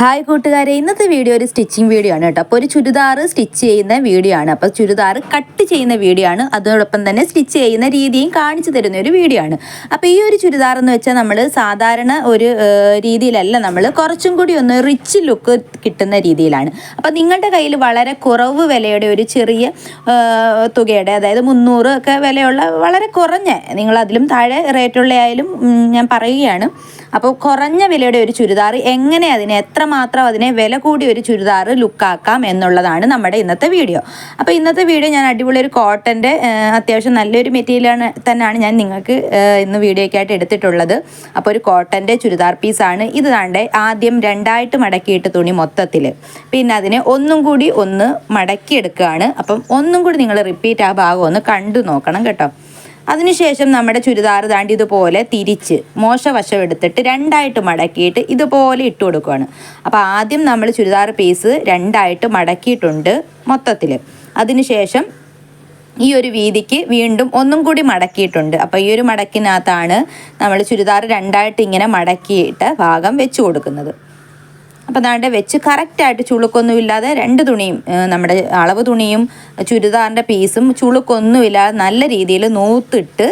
Hi കൂട്ടുകാരെ ഇന്നത്തെ video ഒരു സ്റ്റിച്ചിങ് വീഡിയോ ആണ് കേട്ടോ. അപ്പോൾ ഒരു ചുരിദാർ സ്റ്റിച്ച് ചെയ്യുന്ന വീഡിയോ ആണ്. അപ്പോൾ ചുരിദാർ കട്ട് ചെയ്യുന്ന വീഡിയോ ആണ്. അതോടൊപ്പം തന്നെ സ്റ്റിച്ച് ചെയ്യുന്ന രീതിയും കാണിച്ചു തരുന്ന ഒരു വീഡിയോ ആണ്. അപ്പോൾ ഈ ഒരു ചുരിദാർ എന്ന് വെച്ചാൽ നമ്മൾ സാധാരണ ഒരു രീതിയിലല്ല നമ്മൾ കുറച്ചും കൂടി ഒന്ന് റിച്ച് ലുക്ക് കിട്ടുന്ന രീതിയിലാണ്. അപ്പോൾ നിങ്ങളുടെ കയ്യിൽ വളരെ കുറവ് വിലയുടെ ഒരു ചെറിയ തുകയുടെ അതായത് മുന്നൂറ് ഒക്കെ വിലയുള്ള വളരെ കുറഞ്ഞ നിങ്ങൾ അതിലും താഴെ റേറ്റുള്ള ആയാലും ഞാൻ പറയുകയാണ്. അപ്പോൾ കുറഞ്ഞ വിലയുടെ ഒരു ചുരിദാർ എങ്ങനെ അതിനെ എത്രമാത്രം അതിനെ വില കൂടിയ ഒരു ചുരിദാർ ലുക്കാക്കാം എന്നുള്ളതാണ് നമ്മുടെ ഇന്നത്തെ വീഡിയോ. അപ്പോൾ ഇന്നത്തെ വീഡിയോ ഞാൻ അടിപൊളി ഒരു കോട്ടന്റെ അത്യാവശ്യം നല്ലൊരു മെറ്റീരിയലാണ് തന്നെയാണ് ഞാൻ നിങ്ങൾക്ക് ഇന്ന് വീഡിയോയ്ക്കായിട്ട് എടുത്തിട്ടുള്ളത്. അപ്പോൾ ഒരു കോട്ടന്റെ ചുരിദാർ പീസാണ് ഇത് താണ്ടെ ആദ്യം രണ്ടായിട്ട് മടക്കിയിട്ട് തുണി മൊത്തത്തിൽ പിന്നെ അതിനെ ഒന്നും കൂടി ഒന്ന് മടക്കിയെടുക്കുകയാണ്. അപ്പം ഒന്നും കൂടി നിങ്ങൾ റിപ്പീറ്റ് ആ ഭാഗം ഒന്ന് കണ്ടു നോക്കണം കേട്ടോ. അതിനുശേഷം നമ്മുടെ ചുരിദാർ താണ്ടി ഇതുപോലെ തിരിച്ച് മോശവശം എടുത്തിട്ട് രണ്ടായിട്ട് മടക്കിയിട്ട് ഇതുപോലെ ഇട്ട് കൊടുക്കുകയാണ് അപ്പോൾ ആദ്യം നമ്മൾ ചുരിദാർ പീസ് രണ്ടായിട്ട് മടക്കിയിട്ടുണ്ട് മൊത്തത്തിൽ അതിനുശേഷം ഈ ഒരു വീതിക്ക് വീണ്ടും ഒന്നും കൂടി മടക്കിയിട്ടുണ്ട്. അപ്പോൾ ഈ ഒരു മടക്കിനകത്താണ് നമ്മൾ ചുരിദാർ രണ്ടായിട്ട് ഇങ്ങനെ മടക്കിയിട്ട് ഭാഗം വെച്ച് കൊടുക്കുന്നത്. അപ്പോൾ അതാണ്ട് വെച്ച് കറക്റ്റായിട്ട് ചുളുക്കൊന്നും ഇല്ലാതെ രണ്ട് തുണിയും നമ്മുടെ അളവ് തുണിയും ചുരിദാറിന്റെ പീസും ചുളുക്കൊന്നും ഇല്ലാതെ നല്ല രീതിയിൽ നൂത്തിട്ട്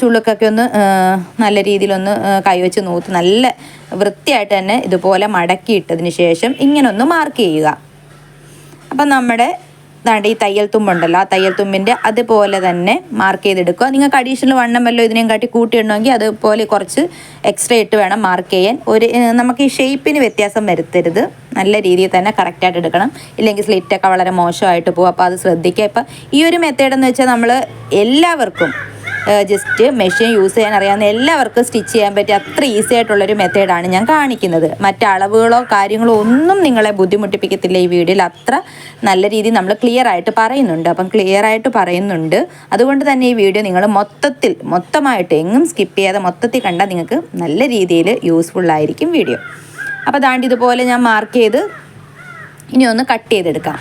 ചുളുക്കൊക്കെ ഒന്ന് നല്ല രീതിയിലൊന്ന് കൈവച്ച് നൂത്ത് നല്ല വൃത്തിയായിട്ട് തന്നെ ഇതുപോലെ മടക്കിയിട്ടതിന് ശേഷം ഇങ്ങനെ ഒന്ന് മാർക്ക് ചെയ്യുക. അപ്പം നമ്മുടെ ദാണ്ട് ഈ തയ്യൽ തുമ്പുണ്ടല്ലോ ആ തയ്യൽ തുമ്പിന്റെ അതുപോലെ തന്നെ മാർക്ക് ചെയ്തെടുക്കുക. നിങ്ങൾക്ക് അഡീഷണൽ വണ്ണം വല്ലോ ഇതിനെയും കാട്ടി കൂട്ടിയിടണമെങ്കിൽ അതുപോലെ കുറച്ച് എക്സ്ട്രാ ഇട്ട് വേണം മാർക്ക് ചെയ്യാൻ. ഒരു നമുക്ക് ഈ ഷേപ്പിന് വ്യത്യാസം വരുത്തരുത്. നല്ല രീതിയിൽ തന്നെ കറക്റ്റായിട്ട് എടുക്കണം. ഇല്ലെങ്കിൽ സ്ലിറ്റൊക്കെ വളരെ മോശമായിട്ട് പോകും. അപ്പോൾ അത് ശ്രദ്ധിക്കുക. ഇപ്പം ഈ ഒരു മെത്തേഡ് എന്ന് വെച്ചാൽ നമ്മൾ എല്ലാവർക്കും ജസ്റ്റ് മെഷീൻ യൂസ് ചെയ്യാൻ അറിയാവുന്ന എല്ലാവർക്കും സ്റ്റിച്ച് ചെയ്യാൻ പറ്റിയ അത്ര ഈസി ആയിട്ടുള്ളൊരു മെത്തേഡാണ് ഞാൻ കാണിക്കുന്നത്. മറ്റളവുകളോ കാര്യങ്ങളോ ഒന്നും നിങ്ങളെ ബുദ്ധിമുട്ടിപ്പിക്കത്തില്ല ഈ വീഡിയോയിൽ. അത്ര നല്ല രീതിയിൽ നമ്മൾ ക്ലിയർ ആയിട്ട് പറയുന്നുണ്ട്. അപ്പം ക്ലിയർ ആയിട്ട് പറയുന്നുണ്ട്. അതുകൊണ്ട് തന്നെ ഈ വീഡിയോ നിങ്ങൾ മൊത്തത്തിൽ മൊത്തമായിട്ട് എങ്ങും സ്കിപ്പ് ചെയ്യാതെ മൊത്തത്തിൽ കണ്ടാൽ നിങ്ങൾക്ക് നല്ല രീതിയിൽ യൂസ്ഫുൾ ആയിരിക്കും വീഡിയോ. അപ്പോൾ ദാണ്ട് ഇതുപോലെ ഞാൻ മാർക്ക് ചെയ്ത് ഇനി ഒന്ന് കട്ട് ചെയ്തെടുക്കാം.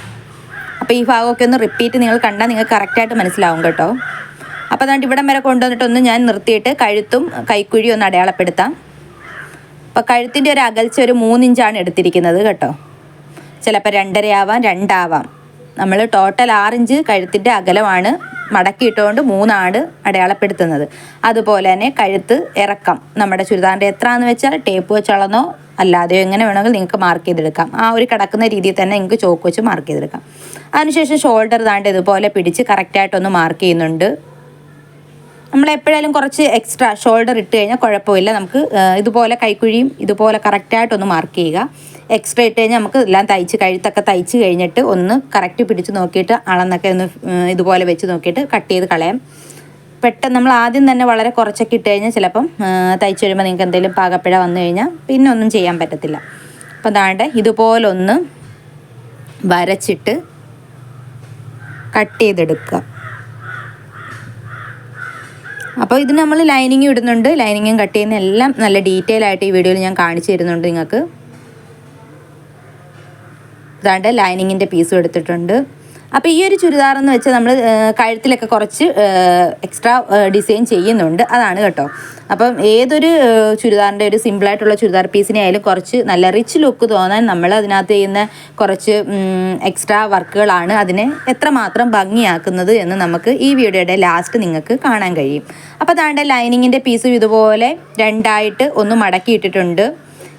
അപ്പോൾ ഈ ഭാഗമൊക്കെ ഒന്ന് റിപ്പീറ്റ് നിങ്ങൾ കണ്ടാൽ നിങ്ങൾക്ക് കറക്റ്റായിട്ട് മനസ്സിലാവും കേട്ടോ. അപ്പോൾ അതുകൊണ്ട് ഇവിടം വരെ കൊണ്ടുവന്നിട്ടൊന്ന് ഞാൻ നിർത്തിയിട്ട് കഴുത്തും കൈക്കുഴി ഒന്ന് അടയാളപ്പെടുത്താം. അപ്പോൾ കഴുത്തിന്റെ ഒരു അകൽച്ച ഒരു മൂന്നിഞ്ചാണ് എടുത്തിരിക്കുന്നത് കേട്ടോ. ചിലപ്പോൾ രണ്ടരയാവാം രണ്ടാവാം. നമ്മൾ ടോട്ടൽ ആറിഞ്ച് കഴുത്തിന്റെ അകലമാണ് മടക്കിയിട്ടുകൊണ്ട് മൂന്നാണ് അടയാളപ്പെടുത്തുന്നത്. അതുപോലെ തന്നെ കഴുത്ത് ഇറക്കം. നമ്മുടെ ചുരിദാറിന്റെ എത്രയാണെന്ന് വെച്ചാൽ ടേപ്പ് വെച്ച് അളന്നോ അല്ലാതെയോ എങ്ങനെ വേണമെങ്കിൽ നിങ്ങൾക്ക് മാർക്ക് ചെയ്തെടുക്കാം. ആ ഒരു കിടക്കുന്ന രീതിയിൽ തന്നെ നിങ്ങൾക്ക് ചോക്ക് വെച്ച് മാർക്ക് ചെയ്തെടുക്കാം. അതിനുശേഷം ഷോൾഡർ താണ്ട് ഇതുപോലെ പിടിച്ച് കറക്റ്റായിട്ടൊന്ന് മാർക്ക് ചെയ്യുന്നുണ്ട്. നമ്മൾ എപ്പോഴായാലും കുറച്ച് എക്സ്ട്രാ ഷോൾഡർ ഇട്ട് കഴിഞ്ഞാൽ കുഴപ്പമില്ല. നമുക്ക് ഇതുപോലെ കൈക്കുഴിയും ഇതുപോലെ കറക്റ്റായിട്ടൊന്ന് മാർക്ക് ചെയ്യുക. എക്സ്ട്രാ ഇട്ട് കഴിഞ്ഞാൽ നമുക്ക് എല്ലാം തയ്ച്ച് കഴുത്തൊക്കെ തയ്ച്ച് കഴിഞ്ഞിട്ട് ഒന്ന് കറക്റ്റ് പിടിച്ച് നോക്കിയിട്ട് അളന്നൊക്കെ ഒന്ന് ഇതുപോലെ വെച്ച് നോക്കിയിട്ട് കട്ട് ചെയ്ത് കളയാം. പെട്ടെന്ന് നമ്മൾ ആദ്യം തന്നെ വളരെ കുറച്ചൊക്കെ ഇട്ട് കഴിഞ്ഞാൽ ചിലപ്പം തയ്ച്ച് വരുമ്പോൾ നിങ്ങൾക്ക് എന്തെങ്കിലും പാകപ്പിഴ വന്നു കഴിഞ്ഞാൽ പിന്നെ ഒന്നും ചെയ്യാൻ പറ്റത്തില്ല. അപ്പം ദാണ്ടെ ഇതുപോലൊന്ന് വരച്ചിട്ട് കട്ട് ചെയ്തെടുക്കുക. അപ്പോൾ ഇത് നമ്മൾ ലൈനിങ് ഇടുന്നുണ്ട്. ലൈനിങ്ങും കട്ട് ചെയ്യുന്ന എല്ലാം നല്ല ഡീറ്റെയിൽ ആയിട്ട് ഈ വീഡിയോയിൽ ഞാൻ കാണിച്ചു തരുന്നുണ്ട് നിങ്ങൾക്ക്. ഇതാണ്ട് ലൈനിങ്ങിന്റെ പീസും എടുത്തിട്ടുണ്ട്. അപ്പോൾ ഈ ഒരു ചുരിദാർ എന്ന് വെച്ചാൽ നമ്മൾ കഴുത്തിലൊക്കെ കുറച്ച് എക്സ്ട്രാ ഡിസൈൻ ചെയ്യുന്നുണ്ട്. അതാണ് കേട്ടോ. അപ്പം ഏതൊരു ചുരിദാറിന്റെ ഒരു സിമ്പിളായിട്ടുള്ള ചുരിദാർ പീസിനെ ആയാലും കുറച്ച് നല്ല റിച്ച് ലുക്ക് തോന്നാൻ നമ്മൾ അതിനകത്ത് ചെയ്യുന്ന കുറച്ച് എക്സ്ട്രാ വർക്കുകളാണ് അതിനെ എത്രമാത്രം ഭംഗിയാക്കുന്നത് എന്ന് നമുക്ക് ഈ വീഡിയോയുടെ ലാസ്റ്റ് നിങ്ങൾക്ക് കാണാൻ കഴിയും. അപ്പോൾ അതാണ്ട് ലൈനിങ്ങിന്റെ പീസും ഇതുപോലെ രണ്ടായിട്ട് ഒന്ന് മടക്കിയിട്ടിട്ടുണ്ട്.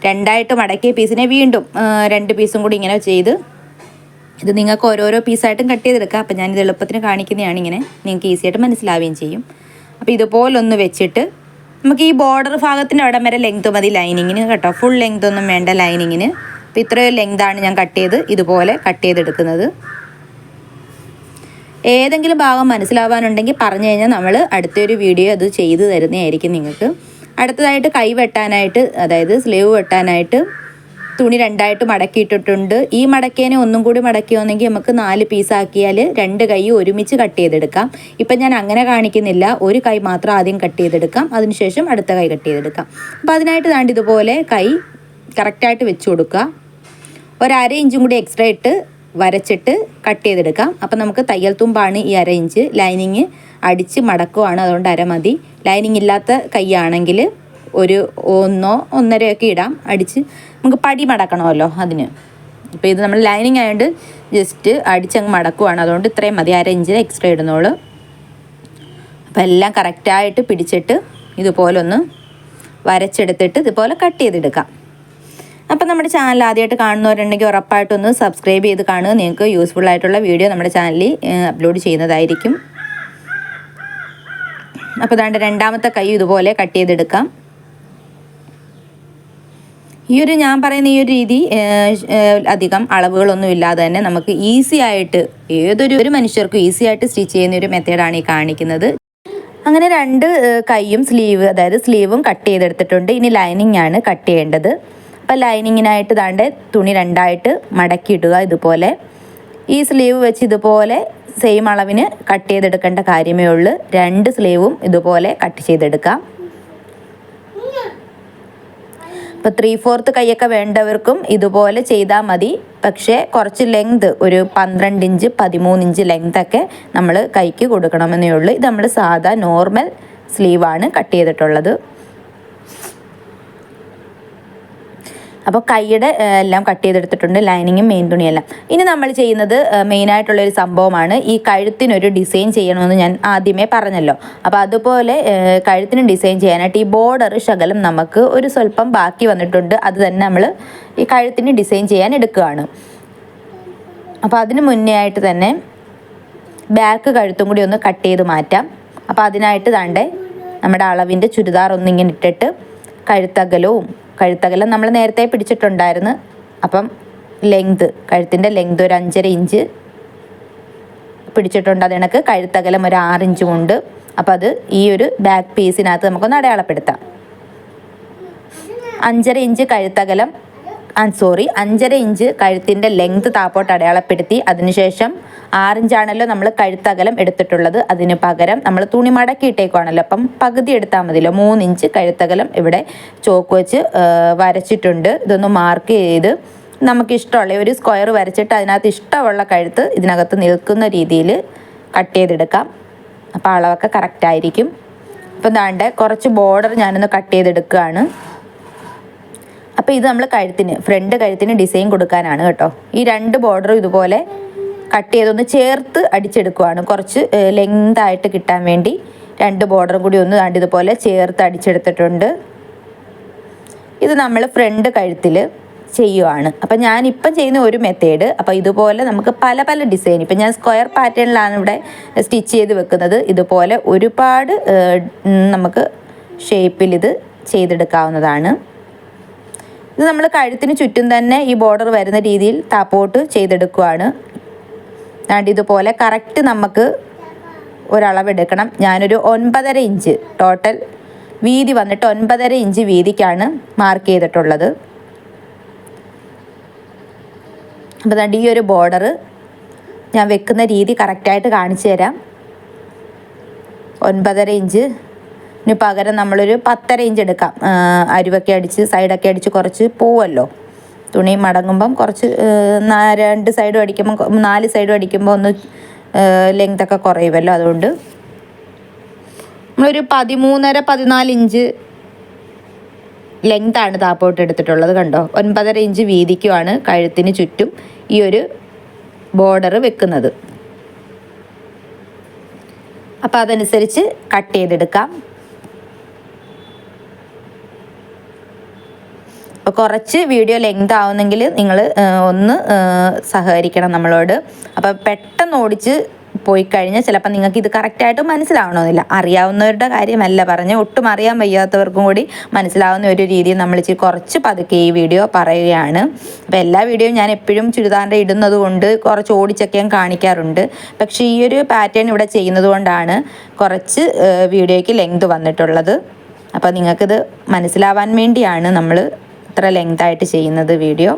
രണ്ടായിട്ട് മടക്കിയ പീസിനെ വീണ്ടും രണ്ട് പീസും കൂടി ഇങ്ങനെ ചെയ്ത് ഇത് നിങ്ങൾക്ക് ഓരോരോ പീസായിട്ടും കട്ട് ചെയ്തെടുക്കാം. അപ്പം ഞാനിത് എളുപ്പത്തിന് കാണിക്കുന്നതാണ് ഇങ്ങനെ. നിങ്ങൾക്ക് ഈസിയായിട്ട് മനസ്സിലാവുകയും ചെയ്യും. അപ്പോൾ ഇതുപോലൊന്ന് വെച്ചിട്ട് നമുക്ക് ഈ ബോർഡർ ഭാഗത്തിന്റെ അവിടം വരെ ലെങ്ത് മതി. ലൈനിങ്ങിന് കേട്ടോ. ഫുൾ ലെങ്ത് ഒന്നും വേണ്ട ലൈനിങ്ങിന് അപ്പോൾ ഇത്രയും ലെങ്താണ് ഞാൻ കട്ട് ചെയ്ത് ഇതുപോലെ കട്ട് ചെയ്തെടുക്കുന്നത്. ഏതെങ്കിലും ഭാഗം മനസ്സിലാവാനുണ്ടെങ്കിൽ പറഞ്ഞു കഴിഞ്ഞാൽ നമ്മൾ അടുത്തൊരു വീഡിയോ അത് ചെയ്തു തരുന്നതായിരിക്കും നിങ്ങൾക്ക്. അടുത്തതായിട്ട് കൈ വെട്ടാനായിട്ട് അതായത് സ്ലീവ് വെട്ടാനായിട്ട് തുണി രണ്ടായിട്ട് മടക്കിയിട്ടിട്ടുണ്ട്. ഈ മടക്കേനെ ഒന്നും കൂടി മടക്കി വന്നെങ്കിൽ നമുക്ക് നാല് പീസാക്കിയാൽ രണ്ട് കൈ ഒരുമിച്ച് കട്ട് ചെയ്തെടുക്കാം. ഇപ്പം ഞാൻ അങ്ങനെ കാണിക്കുന്നില്ല. ഒരു കൈ മാത്രം ആദ്യം കട്ട് ചെയ്തെടുക്കാം. അതിനുശേഷം അടുത്ത കൈ കട്ട് ചെയ്തെടുക്കാം. അപ്പോൾ അതിനായിട്ട് താണ്ട് ഇതുപോലെ കൈ കറക്റ്റായിട്ട് വെച്ച് കൊടുക്കുക. ഒരു അര ഇഞ്ചും കൂടി എക്സ്ട്രാ ഇട്ട് വരച്ചിട്ട് കട്ട് ചെയ്തെടുക്കാം. അപ്പം നമുക്ക് തയ്യൽ തുമ്പാണ് ഈ അര ഇഞ്ച് ലൈനിങ് അടിച്ച് മടക്കുവാണ്. അതുകൊണ്ട് അര മതി. ലൈനിങ് ഇല്ലാത്ത കൈയാണെങ്കിൽ ഒരു ഒന്നോ ഒന്നരയൊക്കെ ഇടാം. അടിച്ച് നമുക്ക് പടി മടക്കണമല്ലോ അതിന്. ഇപ്പോൾ ഇത് നമ്മൾ ലൈനിങ് ആയതുകൊണ്ട് ജസ്റ്റ് അടിച്ചങ്ങ് മടക്കുവാണ്. അതുകൊണ്ട് ഇത്രയും മതി. അര ഇഞ്ച് എക്സ്ട്രാ ഇടുന്നോളൂ. അപ്പോൾ എല്ലാം കറക്റ്റായിട്ട് പിടിച്ചിട്ട് ഇതുപോലെ ഒന്ന് വരച്ചെടുത്തിട്ട് ഇതുപോലെ കട്ട് ചെയ്തെടുക്കാം. അപ്പോൾ നമ്മുടെ ചാനൽ ആദ്യമായിട്ട് കാണുന്നവരുണ്ടെങ്കിൽ ഉറപ്പായിട്ടൊന്ന് സബ്സ്ക്രൈബ് ചെയ്ത് കാണുക. നിങ്ങൾക്ക് യൂസ്ഫുൾ ആയിട്ടുള്ള വീഡിയോ നമ്മുടെ ചാനലിൽ അപ്ലോഡ് ചെയ്യുന്നതായിരിക്കും. അപ്പോൾ ദാണ്ട് രണ്ടാമത്തെ കൈ ഇതുപോലെ കട്ട് ചെയ്തെടുക്കാം. ഈ ഒരു ഞാൻ പറയുന്ന ഈ ഒരു രീതി അധികം അളവുകളൊന്നും ഇല്ലാതെ തന്നെ നമുക്ക് ഈസി ആയിട്ട് ഏതൊരു ഒരു മനുഷ്യർക്കും ഈസി ആയിട്ട് സ്റ്റിച്ച് ചെയ്യുന്ന ഒരു മെത്തേഡാണ് ഈ കാണിക്കുന്നത്. അങ്ങനെ രണ്ട് കൈയും സ്ലീവ് അതായത് സ്ലീവും കട്ട് ചെയ്തെടുത്തിട്ടുണ്ട്. ഇനി ലൈനിങ് ആണ് കട്ട് ചെയ്യേണ്ടത്. അപ്പോൾ ലൈനിങ്ങിനായിട്ട് താണ്ട് തുണി രണ്ടായിട്ട് മടക്കിയിടുക ഇതുപോലെ. ഈ സ്ലീവ് വെച്ച് ഇതുപോലെ സെയിം അളവിന് കട്ട് ചെയ്തെടുക്കേണ്ട കാര്യമേ ഉള്ളൂ. രണ്ട് സ്ലീവും ഇതുപോലെ കട്ട് ചെയ്തെടുക്കാം. ഇപ്പോൾ ത്രീ ഫോർത്ത് കൈയൊക്കെ വേണ്ടവർക്കും ഇതുപോലെ ചെയ്താൽ മതി. പക്ഷേ കുറച്ച് ലെങ്ത് ഒരു പന്ത്രണ്ട് ഇഞ്ച് പതിമൂന്ന് ഇഞ്ച് ലെങ്ത് ഒക്കെ നമ്മൾ കൈക്ക് കൊടുക്കണമെന്നേ ഉള്ളൂ. ഇത് നമ്മൾ സാധാ നോർമൽ സ്ലീവാണ് കട്ട് ചെയ്തിട്ടുള്ളത്. അപ്പോൾ കൈയുടെ എല്ലാം കട്ട് ചെയ്തെടുത്തിട്ടുണ്ട് ലൈനിങ്ങും മെയിൻ തുണിയെല്ലാം. ഇനി നമ്മൾ ചെയ്യുന്നത് മെയിനായിട്ടുള്ള ഒരു സംഭവമാണ് ഈ കഴുത്തിനൊരു ഡിസൈൻ ചെയ്യണമെന്ന് ഞാൻ ആദ്യമേ പറഞ്ഞല്ലോ. അപ്പോൾ അതുപോലെ കഴുത്തിന് ഡിസൈൻ ചെയ്യാനായിട്ട് ഈ ബോർഡർ ശകലം നമുക്ക് ഒരു സ്വല്പം ബാക്കി വന്നിട്ടുണ്ട്. അത് തന്നെ നമ്മൾ ഈ കഴുത്തിന് ഡിസൈൻ ചെയ്യാൻ എടുക്കുകയാണ്. അപ്പോൾ അതിന് മുന്നേ ആയിട്ട് തന്നെ ബാക്ക് കഴുത്തും കൂടി ഒന്ന് കട്ട് ചെയ്ത് മാറ്റാം. അപ്പോൾ അതിനായിട്ട് താണ്ടേ നമ്മുടെ അളവിന്റെ ചുരിദാർ ഒന്നിങ്ങനെ ഇട്ടിട്ട് കഴുത്തകലവും കഴുത്തകലം നമ്മൾ നേരത്തെ പിടിച്ചിട്ടുണ്ടായിരുന്നു. അപ്പം ലെങ്ത് കഴുത്തിന്റെ ലെങ്ത് ഒരു അഞ്ചര ഇഞ്ച് പിടിച്ചിട്ടുണ്ട്. അത് കണക്ക് കഴുത്തകലം ഒരു ആറിഞ്ച് കൊണ്ട് അപ്പോൾ അത് ഈ ഒരു ബാക്ക് പീസിനകത്ത് നമുക്കൊന്ന് അടയാളപ്പെടുത്താം. അഞ്ചര ഇഞ്ച് കഴുത്തകലം സോറി അഞ്ചര ഇഞ്ച് കഴുത്തിന്റെ ലെങ്ത് താപ്പോട്ട് അടയാളപ്പെടുത്തി. അതിനുശേഷം ആറിഞ്ചാണല്ലോ നമ്മൾ കഴുത്തകലം എടുത്തിട്ടുള്ളത്. അതിന് പകരം നമ്മൾ തുണി മടക്കിയിട്ടേക്കുവാണല്ലോ അപ്പം പകുതി എടുത്താൽ മതിയല്ലോ. മൂന്നിഞ്ച് കഴുത്തകലം ഇവിടെ ചോക്ക് വെച്ച് വരച്ചിട്ടുണ്ട്. ഇതൊന്ന് മാർക്ക് ചെയ്ത് നമുക്കിഷ്ടമുള്ള ഒരു സ്ക്വയർ വരച്ചിട്ട് അതിനകത്ത് ഇഷ്ടമുള്ള കഴുത്ത് ഇതിനകത്ത് നിൽക്കുന്ന രീതിയിൽ കട്ട് ചെയ്തെടുക്കാം. അപ്പോൾ അളവൊക്കെ കറക്റ്റായിരിക്കും അപ്പം ദാണ്ട് കുറച്ച് ബോർഡർ ഞാനൊന്ന് കട്ട് ചെയ്തെടുക്കുകയാണ്. അപ്പോൾ ഇത് നമ്മൾ കഴുത്തിന് ഫ്രണ്ട് കഴുത്തിന് ഡിസൈൻ കൊടുക്കാനാണ് കേട്ടോ. ഈ രണ്ട് ബോർഡറും ഇതുപോലെ കട്ട് ചെയ്തൊന്ന് ചേർത്ത് അടിച്ചെടുക്കുവാണ്. കുറച്ച് ലെങ്ത് ആയിട്ട് കിട്ടാൻ വേണ്ടി രണ്ട് ബോർഡറും കൂടി ഒന്ന് കണ്ട് ഇതുപോലെ ചേർത്ത് അടിച്ചെടുത്തിട്ടുണ്ട്. ഇത് നമ്മൾ ഫ്രണ്ട് കഴുത്തിൽ ചെയ്യുവാണ്. അപ്പം ഞാനിപ്പം ചെയ്യുന്ന ഒരു മെത്തേഡ് അപ്പോൾ ഇതുപോലെ നമുക്ക് പല പല ഡിസൈൻ ഇപ്പം ഞാൻ സ്ക്വയർ പാറ്റേണിലാണ് ഇവിടെ സ്റ്റിച്ച് ചെയ്ത് വെക്കുന്നത്. ഇതുപോലെ ഒരുപാട് നമുക്ക് ഷേപ്പിൽ ഇത് ചെയ്തെടുക്കാവുന്നതാണ്. ഇത് നമ്മൾ കഴുത്തിന് ചുറ്റും തന്നെ ഈ ബോർഡർ വരുന്ന രീതിയിൽ താപ്പോട്ട് ചെയ്തെടുക്കുകയാണ് അതുകൊണ്ട് ഇതുപോലെ കറക്റ്റ് നമുക്ക് ഒരളവെടുക്കണം. ഞാനൊരു ഒൻപതര ഇഞ്ച് ടോട്ടൽ വീതി വന്നിട്ട് ഒൻപതര ഇഞ്ച് വീതിക്കാണ് മാർക്ക് ചെയ്തിട്ടുള്ളത്. അപ്പോൾ അതുകൊണ്ട് ഈ ഒരു ബോർഡർ ഞാൻ വെക്കുന്ന രീതി കറക്റ്റായിട്ട് കാണിച്ചു തരാം. ഒൻപതര ഇഞ്ച് പകരം നമ്മളൊരു പത്തര ഇഞ്ച് എടുക്കാം. അരുവൊക്കെ അടിച്ച് സൈഡൊക്കെ അടിച്ച് കുറച്ച് പോവല്ലോ. തുണി മടങ്ങുമ്പം കുറച്ച് രണ്ട് സൈഡും അടിക്കുമ്പം നാല് സൈഡും അടിക്കുമ്പോൾ ഒന്ന് ലെങ്തൊക്കെ കുറയുമല്ലോ അതുകൊണ്ട്. നമ്മളൊരു പതിമൂന്നര പതിനാല് ഇഞ്ച് ലെങ്താണ് താപ്പോട്ട് എടുത്തിട്ടുള്ളത് കണ്ടോ? ഒൻപതര ഇഞ്ച് വീതിക്കുമാണ് കഴുത്തിന് ചുറ്റും ഈ ഒരു ബോർഡർ വെക്കുന്നത്. അപ്പോൾ അതനുസരിച്ച് കട്ട് ചെയ്തെടുക്കാം. കുറച്ച് വീഡിയോ ലെങ്ത് ആവുന്നെങ്കിൽ നിങ്ങൾ ഒന്ന് സഹകരിക്കണം നമ്മളോട്. അപ്പോൾ പെട്ടെന്ന് ഓടിച്ച് പോയി കഴിഞ്ഞാൽ ചിലപ്പോൾ നിങ്ങൾക്ക് ഇത് കറക്റ്റായിട്ട് മനസ്സിലാവണമെന്നില്ല. അറിയാവുന്നവരുടെ കാര്യമല്ല പറഞ്ഞ് ഒട്ടും അറിയാൻ വയ്യാത്തവർക്കും കൂടി മനസ്സിലാവുന്ന ഒരു രീതിയിൽ നമ്മൾ ഇച്ചിരി കുറച്ച് പതുക്കെ ഈ വീഡിയോ പറയുകയാണ്. അപ്പോൾ എല്ലാ വീഡിയോയും ഞാൻ എപ്പോഴും ചുരിദാറിന്റെ ഇടുന്നത് കൊണ്ട് കുറച്ച് ഓടിച്ചൊക്കെ ഞാൻ കാണിക്കാറുണ്ട്. പക്ഷേ ഈ ഒരു പാറ്റേൺ ഇവിടെ ചെയ്യുന്നത് കൊണ്ടാണ് കുറച്ച് വീഡിയോയ്ക്ക് ലെങ്ത് വന്നിട്ടുള്ളത്. അപ്പോൾ നിങ്ങൾക്കിത് മനസ്സിലാവാൻ വേണ്ടിയാണ് നമ്മൾ ഇത്ര ലെങ്തായിട്ട് ചെയ്യുന്നത് വീഡിയോ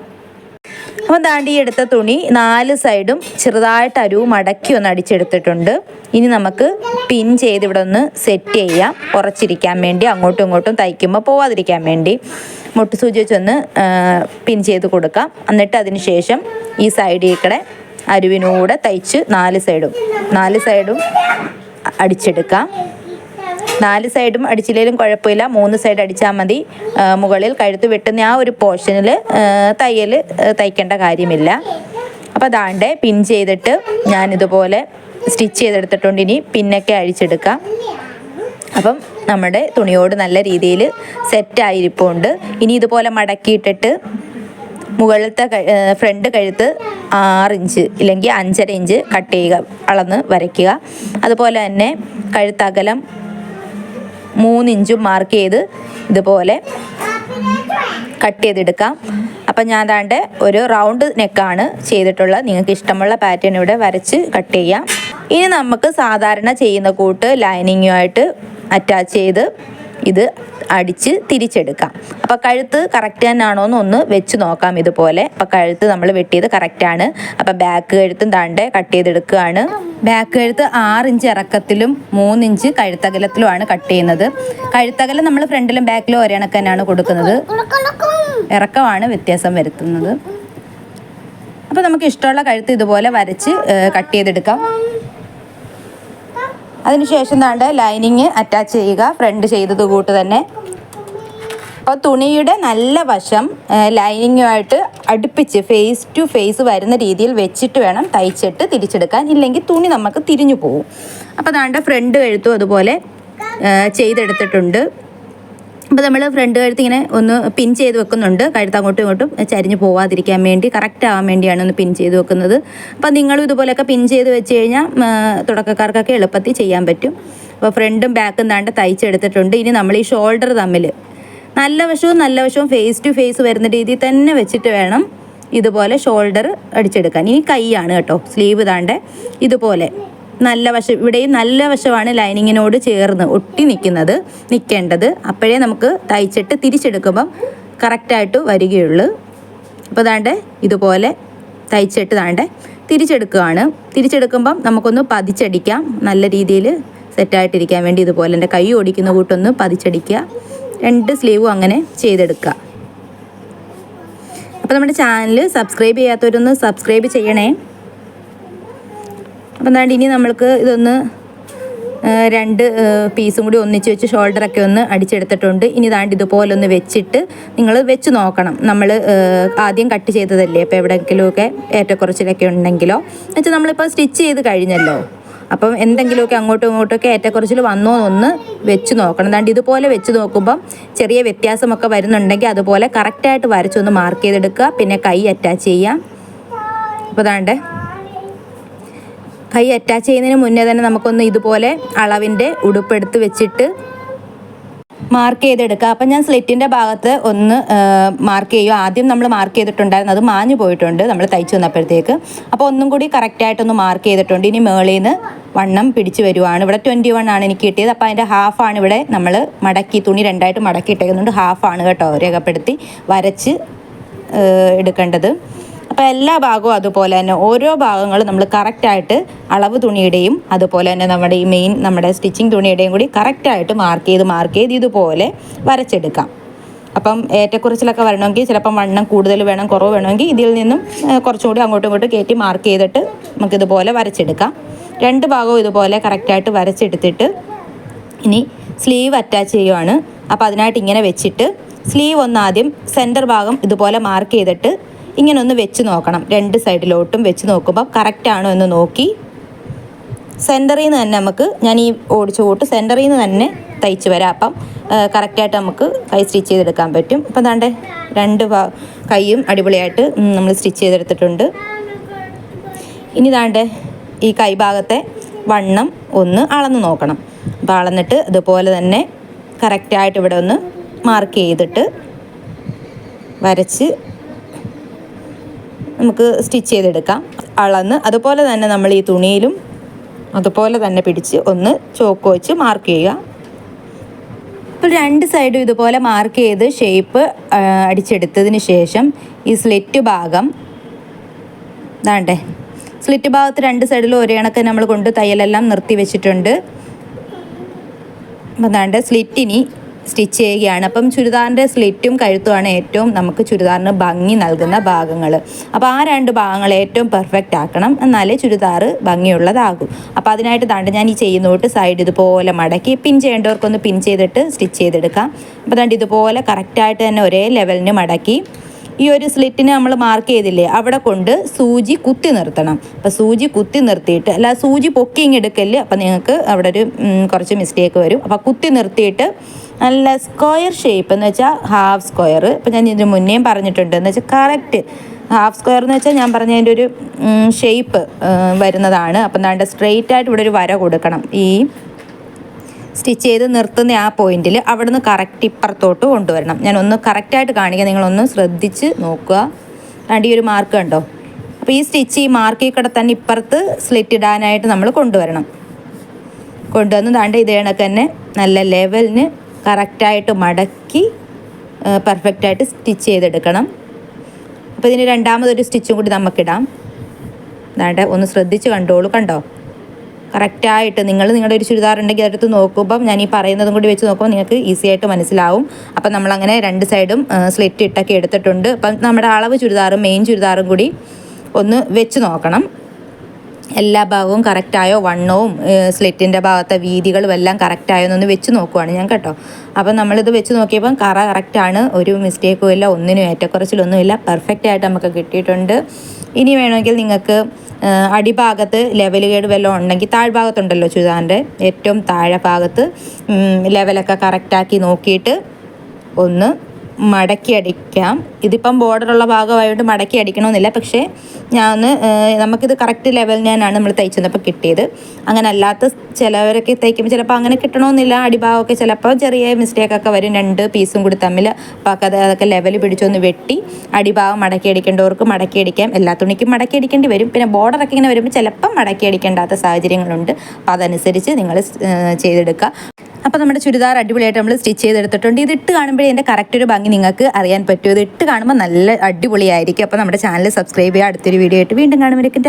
അപ്പം ദാണ്ടി എടുത്ത തുണി നാല് സൈഡും ചെറുതായിട്ട് അരുവ് മടക്കി ഒന്ന് അടിച്ചെടുത്തിട്ടുണ്ട്. ഇനി നമുക്ക് പിൻ ചെയ്ത് ഇവിടെ ഒന്ന് സെറ്റ് ചെയ്യാം. കുറച്ചിരിക്കാൻ വേണ്ടി അങ്ങോട്ടും ഇങ്ങോട്ടും തയ്ക്കുമ്പോൾ പോവാതിരിക്കാൻ വേണ്ടി. മുട്ട് സൂചി വെച്ചൊന്ന് പിൻ ചെയ്ത് കൊടുക്കാം. എന്നിട്ട് അതിന് ശേഷം ഈ സൈഡിൽ കൂടെ അരുവിനൂടെ തയ്ച്ച് നാല് സൈഡും നാല് സൈഡും അടിച്ചെടുക്കാം. നാല് സൈഡും അടിച്ചില്ലെങ്കിലും കുഴപ്പമില്ല. മൂന്ന് സൈഡ് അടിച്ചാൽ മതി. മുകളിൽ കഴുത്ത് വെട്ടുന്ന ആ ഒരു പോർഷനിൽ തയ്യൽ തയ്ക്കേണ്ട കാര്യമില്ല. അപ്പോൾ അതാണ്ട് പിൻ ചെയ്തിട്ട് ഞാനിതുപോലെ സ്റ്റിച്ച് ചെയ്തെടുത്തിട്ടുണ്ട്. ഇനി പിന്നൊക്കെ അഴിച്ചെടുക്കാം. അപ്പം നമ്മുടെ തുണിയോട് നല്ല രീതിയിൽ സെറ്റായിരിപ്പുണ്ട് ഇനി ഇതുപോലെ മടക്കിയിട്ടിട്ട് മുകളിലത്തെ ഫ്രണ്ട് കഴുത്ത് ആറിഞ്ച് ഇല്ലെങ്കിൽ അഞ്ചര ഇഞ്ച് കട്ട് ചെയ്യുക അളന്ന് വരയ്ക്കുക. അതുപോലെ തന്നെ കഴുത്തകലം മൂന്ന് ഇഞ്ചും മാർക്ക് ചെയ്ത് ഇതുപോലെ കട്ട് ചെയ്തെടുക്കാം. അപ്പം ഞാൻ താണ്ട് ഒരു റൗണ്ട് നെക്കാണ് ചെയ്തിട്ടുള്ളത്. നിങ്ങൾക്ക് ഇഷ്ടമുള്ള പാറ്റേൺ ഇവിടെ വരച്ച് കട്ട് ചെയ്യാം. ഇനി നമുക്ക് സാധാരണ ചെയ്യുന്ന കൂട്ട് ലൈനിങ്ങുമായിട്ട് അറ്റാച്ച് ചെയ്ത് ഇത് അടിച്ച് തിരിച്ചെടുക്കാം. അപ്പോൾ കഴുത്ത് കറക്റ്റ് തന്നെയാണോ എന്ന് ഒന്ന് വെച്ച് നോക്കാം ഇതുപോലെ. അപ്പോൾ കഴുത്ത് നമ്മൾ വെട്ടിയത് കറക്റ്റാണ് അപ്പോൾ ബാക്ക് കഴുത്തും താണ്ട് കട്ട് ചെയ്തെടുക്കുകയാണ്. ബാക്ക് കഴുത്ത് ആറ് ഇഞ്ച് ഇറക്കത്തിലും മൂന്നിഞ്ച് കഴുത്തകലത്തിലുമാണ് കട്ട് ചെയ്യുന്നത്. കഴുത്തകലം നമ്മൾ ഫ്രണ്ടിലും ബാക്കിലും ഒരേ കണക്ക് തന്നെയാണ് കൊടുക്കുന്നത്. ഇറക്കമാണ് വ്യത്യാസം വരുത്തുന്നത്. അപ്പോൾ നമുക്ക് ഇഷ്ടമുള്ള കഴുത്ത് ഇതുപോലെ വരച്ച് കട്ട് ചെയ്തെടുക്കാം. അതിനുശേഷം താണ്ട് ലൈനിങ് അറ്റാച്ച് ചെയ്യുക ഫ്രണ്ട് ചെയ്തത് കൂട്ട് തന്നെ. അപ്പോൾ തുണിയുടെ നല്ല വശം ലൈനിങ്ങുമായിട്ട് അടുപ്പിച്ച് ഫേസ് ടു ഫേസ് വരുന്ന രീതിയിൽ വെച്ചിട്ട് വേണം തയ്ച്ചിട്ട് തിരിച്ചെടുക്കാൻ. ഇല്ലെങ്കിൽ തുണി നമുക്ക് തിരിഞ്ഞു പോകും അപ്പോൾ താണ്ട ഫ്രണ്ട് കഴുത്തും അതുപോലെ ചെയ്തെടുത്തിട്ടുണ്ട്. അപ്പോൾ നമ്മൾ ഫ്രണ്ട് കഴുത്ത് ഇങ്ങനെ ഒന്ന് പിൻ ചെയ്ത് വെക്കുന്നുണ്ട്. കഴുത്ത് അങ്ങോട്ടും ഇങ്ങോട്ടും ചരിഞ്ഞ് പോവാതിരിക്കാൻ വേണ്ടി കറക്റ്റ് ആവാൻ വേണ്ടിയാണ് ഒന്ന് പിൻ ചെയ്ത് വെക്കുന്നത്. അപ്പോൾ നിങ്ങളും ഇതുപോലെയൊക്കെ പിൻ ചെയ്ത് വെച്ച് കഴിഞ്ഞാൽ തുടക്കക്കാർക്കൊക്കെ എളുപ്പത്തിൽ ചെയ്യാൻ പറ്റും. അപ്പോൾ ഫ്രണ്ടും ബാക്കും താണ്ട് തയ്ച്ചെടുത്തിട്ടുണ്ട്. ഇനി നമ്മൾ ഈ ഷോൾഡർ തമ്മിൽ നല്ല വശവും നല്ല വശവും ഫേസ് ടു ഫേസ് വരുന്ന രീതിയിൽ തന്നെ വെച്ചിട്ട് വേണം ഇതുപോലെ ഷോൾഡർ അടിച്ചെടുക്കാൻ. ഇനി കൈയാണ് കേട്ടോ സ്ലീവ് താണ്ട് ഇതുപോലെ. നല്ല വശം ഇവിടെയും നല്ല വശമാണ് ലൈനിങ്ങിനോട് ചേർന്ന് ഒട്ടി നിൽക്കുന്നത് നിൽക്കേണ്ടത്. അപ്പോഴേ നമുക്ക് തയ്ച്ചിട്ട് തിരിച്ചെടുക്കുമ്പം കറക്റ്റായിട്ട് വരികയുള്ളൂ. അപ്പോൾ താണ്ട് ഇതുപോലെ തയ്ച്ചിട്ട് താണ്ട് തിരിച്ചെടുക്കുകയാണ്. തിരിച്ചെടുക്കുമ്പം നമുക്കൊന്ന് പതിച്ചടിക്കാം. നല്ല രീതിയിൽ സെറ്റായിട്ടിരിക്കാൻ വേണ്ടി ഇതുപോലെ എന്റെ കൈ ഓടിക്കുന്ന കൂട്ടൊന്ന് പതിച്ചടിക്കുക. രണ്ട് സ്ലീവും അങ്ങനെ ചെയ്തെടുക്കുക. അപ്പോൾ നമ്മുടെ ചാനൽ സബ്സ്ക്രൈബ് ചെയ്യാത്തവരൊന്ന് സബ്സ്ക്രൈബ് ചെയ്യണേ. അപ്പം എന്താണ്ട് ഇനി നമ്മൾക്ക് ഇതൊന്ന് രണ്ട് പീസും കൂടി ഒന്നിച്ച് വെച്ച് ഷോൾഡറൊക്കെ ഒന്ന് അടിച്ചെടുത്തിട്ടുണ്ട്. ഇനി താണ്ട് ഇതുപോലെ ഒന്ന് വെച്ചിട്ട് നിങ്ങൾ വെച്ച് നോക്കണം. നമ്മൾ ആദ്യം കട്ട് ചെയ്തതല്ലേ? അപ്പോൾ എവിടെയെങ്കിലുമൊക്കെ ഏറ്റക്കുറച്ചിലൊക്കെ ഉണ്ടെങ്കിലോ? എന്നുവെച്ചാൽ നമ്മളിപ്പോൾ സ്റ്റിച്ച് ചെയ്ത് കഴിഞ്ഞല്ലോ. അപ്പം എന്തെങ്കിലുമൊക്കെ അങ്ങോട്ടും ഇങ്ങോട്ടൊക്കെ ഏറ്റക്കുറച്ചിൽ വന്നോ എന്നൊന്ന് വെച്ച് നോക്കണം. എന്താണ്ട് ഇതുപോലെ വെച്ച് നോക്കുമ്പം ചെറിയ വ്യത്യാസമൊക്കെ വരുന്നുണ്ടെങ്കിൽ അതുപോലെ കറക്റ്റായിട്ട് വരച്ചൊന്ന് മാർക്ക് ചെയ്തെടുക്കുക. പിന്നെ കൈ അറ്റാച്ച് ചെയ്യാം. അപ്പോൾ അതാണ്ട് കൈ അറ്റാച്ച് ചെയ്യുന്നതിന് മുന്നേ തന്നെ നമുക്കൊന്ന് ഇതുപോലെ അളവിന്റെ ഉടുപ്പെടുത്ത് വെച്ചിട്ട് മാർക്ക് ചെയ്തെടുക്കുക അപ്പം ഞാൻ സ്ലിറ്റിന്റെ ഭാഗത്ത് ഒന്ന് മാർക്ക് ചെയ്യുക. ആദ്യം നമ്മൾ മാർക്ക് ചെയ്തിട്ടുണ്ടായിരുന്നു. അത് മാഞ്ഞു പോയിട്ടുണ്ട്. നമ്മൾ തയ്ച്ചു വന്നപ്പോഴത്തേക്ക്. അപ്പോൾ ഒന്നും കൂടി കറക്റ്റായിട്ടൊന്ന് മാർക്ക് ചെയ്തിട്ടുണ്ട്. ഇനി മേളിൽ നിന്ന് വണ്ണം പിടിച്ചു വരുവാണ്. ഇവിടെ ട്വന്റി വൺ ആണ് എനിക്ക് കിട്ടിയത്. അപ്പോൾ അതിന്റെ ഹാഫാണ് ഇവിടെ നമ്മൾ മടക്കി തുണി രണ്ടായിട്ട് മടക്കി ഇട്ടേക്കുന്നുണ്ട്. ഹാഫാണ് കേട്ടോ രേഖപ്പെടുത്തി വരച്ച് എടുക്കേണ്ടത്. അപ്പോൾ എല്ലാ ഭാഗവും അതുപോലെ തന്നെ ഓരോ ഭാഗങ്ങളും നമ്മൾ കറക്റ്റായിട്ട് അളവ് തുണിയുടെയും അതുപോലെ തന്നെ നമ്മുടെ ഈ മെയിൻ നമ്മുടെ സ്റ്റിച്ചിങ് തുണിയുടെയും കൂടി കറക്റ്റായിട്ട് മാർക്ക് ചെയ്ത് മാർക്ക് ചെയ്ത് ഇതുപോലെ വരച്ചെടുക്കാം. അപ്പം ഏറ്റക്കുറച്ചിലൊക്കെ വരണമെങ്കിൽ ചിലപ്പം വണ്ണം കൂടുതൽ വേണം കുറവ് വേണമെങ്കിൽ ഇതിൽ നിന്നും കുറച്ചുകൂടി കുറച്ചും കൂടി അങ്ങോട്ടും ഇങ്ങോട്ടും കയറ്റി മാർക്ക് ചെയ്തിട്ട് നമുക്കിതുപോലെ വരച്ചെടുക്കാം. രണ്ട് ഭാഗവും ഇതുപോലെ കറക്റ്റായിട്ട് വരച്ചെടുത്തിട്ട് ഇനി സ്ലീവ് അറ്റാച്ച് ചെയ്യുവാണ്. അപ്പോൾ അതിനായിട്ട് ഇങ്ങനെ വെച്ചിട്ട് സ്ലീവ് ഒന്ന് ആദ്യം സെന്റർ ഭാഗം ഇതുപോലെ മാർക്ക് ചെയ്തിട്ട് ഇങ്ങനെ ഒന്ന് വെച്ച് നോക്കണം. രണ്ട് സൈഡിലോട്ടും വെച്ച് നോക്കുമ്പോൾ കറക്റ്റ് ആണോ എന്ന് നോക്കി. സെന്ററിൽ നിന്ന് തന്നെ നമുക്ക് ഞാൻ ഈ ഓടിച്ച കൂട്ട് സെന്ററിൽ നിന്ന് തന്നെ തയ്ച്ച് വരാം. അപ്പം കറക്റ്റായിട്ട് നമുക്ക് കൈ സ്റ്റിച്ച് ചെയ്തെടുക്കാൻ പറ്റും. അപ്പം ദാണ്ടെ രണ്ട് കൈയും അടിപൊളിയായിട്ട് നമ്മൾ സ്റ്റിച്ച് ചെയ്തെടുത്തിട്ടുണ്ട്. ഇനി ദാണ്ടെ ഈ കൈഭാഗത്തെ വണ്ണം ഒന്ന് അളന്ന് നോക്കണം. അപ്പോൾ അളന്നിട്ട് ഇതുപോലെ തന്നെ കറക്റ്റായിട്ട് ഇവിടെ ഒന്ന് മാർക്ക് ചെയ്തിട്ട് വരച്ച് നമുക്ക് സ്റ്റിച്ച് ചെയ്തെടുക്കാം. അളന്ന് അതുപോലെ തന്നെ നമ്മൾ ഈ തുണിയിലും അതുപോലെ തന്നെ പിടിച്ച് ഒന്ന് ചോക്ക് വെച്ച് മാർക്ക് ചെയ്യുക. ഇപ്പോൾ രണ്ട് സൈഡും ഇതുപോലെ മാർക്ക് ചെയ്ത് ഷേപ്പ് അടിച്ചെടുത്തതിന് ശേഷം ഈ സ്ലിറ്റ് ഭാഗം ഇതാണ്ടേ. സ്ലിറ്റ് ഭാഗത്ത് രണ്ട് സൈഡിലും ഒരേ കണക്ക് നമ്മൾ കൊണ്ട് തയ്യലെല്ലാം നിർത്തി വെച്ചിട്ടുണ്ട്. അപ്പം എന്താണ്ട് സ്ലിറ്റിനി സ്റ്റിച്ച് ചെയ്യുകയാണ്. അപ്പം ചുരിദാറിന്റെ സ്ലിറ്റും കഴുത്തുമാണ് ഏറ്റവും നമുക്ക് ചുരിദാറിന് ഭംഗി നൽകുന്ന ഭാഗങ്ങൾ. അപ്പോൾ ആ രണ്ട് ഭാഗങ്ങൾ ഏറ്റവും പെർഫെക്റ്റ് ആക്കണം. എന്നാലേ ചുരിദാർ ഭംഗിയുള്ളതാകും. അപ്പോൾ അതിനായിട്ട് ദാണ്ട് ഞാൻ ഈ ചെയ്യുന്നോട്ട് സൈഡ് ഇതുപോലെ മടക്കി പിൻ ചെയ്യേണ്ടവർക്കൊന്ന് പിൻ ചെയ്തിട്ട് സ്റ്റിച്ച് ചെയ്തെടുക്കാം. അപ്പോൾ ദാണ്ട് ഇതുപോലെ കറക്റ്റായിട്ട് തന്നെ ഒരേ ലെവലിന് മടക്കി ഈ ഒരു സ്ലിറ്റിന് നമ്മൾ മാർക്ക് ചെയ്തില്ലേ അവിടെ കൊണ്ട് സൂചി കുത്തി നിർത്തണം. അപ്പോൾ സൂചി കുത്തി നിർത്തിയിട്ട് അല്ല സൂചി പൊക്കി ഇങ്ങ് എടുക്കൽ അപ്പോൾ നിങ്ങൾക്ക് അവിടെ ഒരു കുറച്ച് മിസ്റ്റേക്ക് വരും. അപ്പോൾ കുത്തി നിർത്തിയിട്ട് നല്ല സ്ക്വയർ ഷേപ്പ് എന്ന് വെച്ചാൽ ഹാഫ് സ്ക്വയർ ഇപ്പം ഞാൻ ഇതിന് മുന്നേയും പറഞ്ഞിട്ടുണ്ട്. എന്ന് വെച്ചാൽ കറക്റ്റ് ഹാഫ് സ്ക്വയർ എന്ന് വെച്ചാൽ ഞാൻ പറഞ്ഞതിന്റെ ഒരു ഷേപ്പ് വരുന്നതാണ്. അപ്പം എന്താണ്ട് സ്ട്രെയിറ്റ് ആയിട്ട് ഇവിടെ ഒരു വര കൊടുക്കണം. ഈ സ്റ്റിച്ച് ചെയ്ത് നിർത്തുന്ന ആ പോയിന്റിൽ അവിടുന്ന് കറക്റ്റ് ഇപ്പുറത്തോട്ട് കൊണ്ടുവരണം. ഞാൻ ഒന്ന് കറക്റ്റായിട്ട് കാണിക്കുക നിങ്ങളൊന്ന് ശ്രദ്ധിച്ച് നോക്കുക. രണ്ട് ഈ ഒരു മാർക്ക് കണ്ടോ? അപ്പോൾ ഈ സ്റ്റിച്ച് ഈ മാർക്കിൽ കൂടെ തന്നെ ഇപ്പുറത്ത് സ്ലിറ്റ് ഇടാനായിട്ട് നമ്മൾ കൊണ്ടുവരണം. കൊണ്ടുവന്ന് ദാണ്ട് ഇതേ കണക്ക് തന്നെ നല്ല ലെവലിന് കറക്റ്റായിട്ട് മടക്കി പെർഫെക്റ്റായിട്ട് സ്റ്റിച്ച് ചെയ്തെടുക്കണം. അപ്പോൾ ഇതിന് രണ്ടാമതൊരു സ്റ്റിച്ചും കൂടി നമുക്കിടാം എന്നാണ്ട് ഒന്ന് ശ്രദ്ധിച്ച് കണ്ടോളൂ കണ്ടോ? കറക്റ്റായിട്ട് നിങ്ങൾ നിങ്ങളുടെ ഒരു ചുരിദാർ ഉണ്ടെങ്കിൽ അതെടുത്ത് നോക്കുമ്പം ഞാൻ ഈ പറയുന്നതും കൂടി വെച്ച് നോക്കുമ്പോൾ നിങ്ങൾക്ക് ഈസി ആയിട്ട് മനസ്സിലാവും. അപ്പം നമ്മളങ്ങനെ രണ്ട് സൈഡും സ്ലിറ്റ് ഇട്ടൊക്കെ എടുത്തിട്ടുണ്ട്. അപ്പം നമ്മുടെ അളവ് ചുരിദാറും മെയിൻ ചുരിദാറും കൂടി ഒന്ന് വെച്ച് നോക്കണം. എല്ലാ ഭാഗവും കറക്റ്റായോ? വണ്ണവും സ്ലിറ്റിന്റെ ഭാഗത്തെ വീതികളും എല്ലാം കറക്റ്റായോ എന്നൊന്ന് വെച്ച് നോക്കുവാണ് ഞാൻ കേട്ടോ. അപ്പം നമ്മളിത് വെച്ച് നോക്കിയപ്പം കറ കറക്റ്റാണ്. ഒരു മിസ്റ്റേക്കും ഇല്ല ഒന്നിനും ഏറ്റക്കുറച്ചിലൊന്നും ഇല്ല പെർഫെക്റ്റ് ആയിട്ട് നമുക്ക് കിട്ടിയിട്ടുണ്ട്. ഇനി വേണമെങ്കിൽ നിങ്ങൾക്ക് അടിഭാഗത്ത് ലെവൽ കേട് വല്ലതും ഉണ്ടെങ്കിൽ താഴ്ഭാഗത്തുണ്ടല്ലോ ചുരിദാറിന്റെ ഏറ്റവും താഴെ ഭാഗത്ത് ലെവലൊക്കെ കറക്റ്റാക്കി നോക്കിയിട്ട് ഒന്ന് മടക്കി അടിക്കാം. ഇതിപ്പം ബോർഡറുള്ള ഭാഗമായിട്ട് മടക്കി അടിക്കണമെന്നില്ല പക്ഷേ ഞാൻ നമുക്കിത് കറക്റ്റ് ലെവൽ ഞാനാണ് നമ്മൾ തയ്ച്ചു തന്നപ്പോൾ കിട്ടിയത്. അങ്ങനെ അല്ലാത്ത ചിലവരൊക്കെ തയ്ക്കുമ്പോൾ ചിലപ്പോൾ അങ്ങനെ കിട്ടണമെന്നില്ല അടിഭാഗമൊക്കെ ചിലപ്പോൾ ചെറിയ മിസ്റ്റേക്കൊക്കെ വരും. രണ്ട് പീസും കൂടി തമ്മിൽ അപ്പോൾ അത് അതൊക്കെ ലെവൽ പിടിച്ചൊന്ന് വെട്ടി. അടിഭാഗം മടക്കി അടിക്കേണ്ടവർക്ക് മടക്കി അടിക്കാം. എല്ലാ തുണിക്കും മടക്കി അടിക്കേണ്ടി വരും. പിന്നെ ബോർഡറൊക്കെ ഇങ്ങനെ വരുമ്പോൾ ചിലപ്പം മടക്കി അടിക്കേണ്ടാത്ത സാഹചര്യങ്ങളുണ്ട്. അപ്പോൾ അതനുസരിച്ച് നിങ്ങൾ ചെയ്തെടുക്കുക. അപ്പോൾ നമ്മുടെ ചുരിദാർ അടിപൊളിയായിട്ട് നമ്മൾ സ്റ്റിച്ച് ചെയ്തെടുത്തിട്ടുണ്ട്. ഇത് ഇട്ട് കാണുമ്പോഴേ എന്റെ കറക്റ്റ് ഒരു ഭംഗി നിങ്ങൾക്ക് അറിയാൻ പറ്റും. ഇത് ഇട്ട് കാണുമ്പോൾ നല്ല അടിപൊളിയായിരിക്കും. അപ്പോൾ നമ്മുടെ ചാനൽ സബ്സ്ക്രൈബ് ചെയ്യുക. അടുത്തൊരു വീഡിയോ ആയിട്ട് വീണ്ടും കാണുമ്പോഴേക്കും.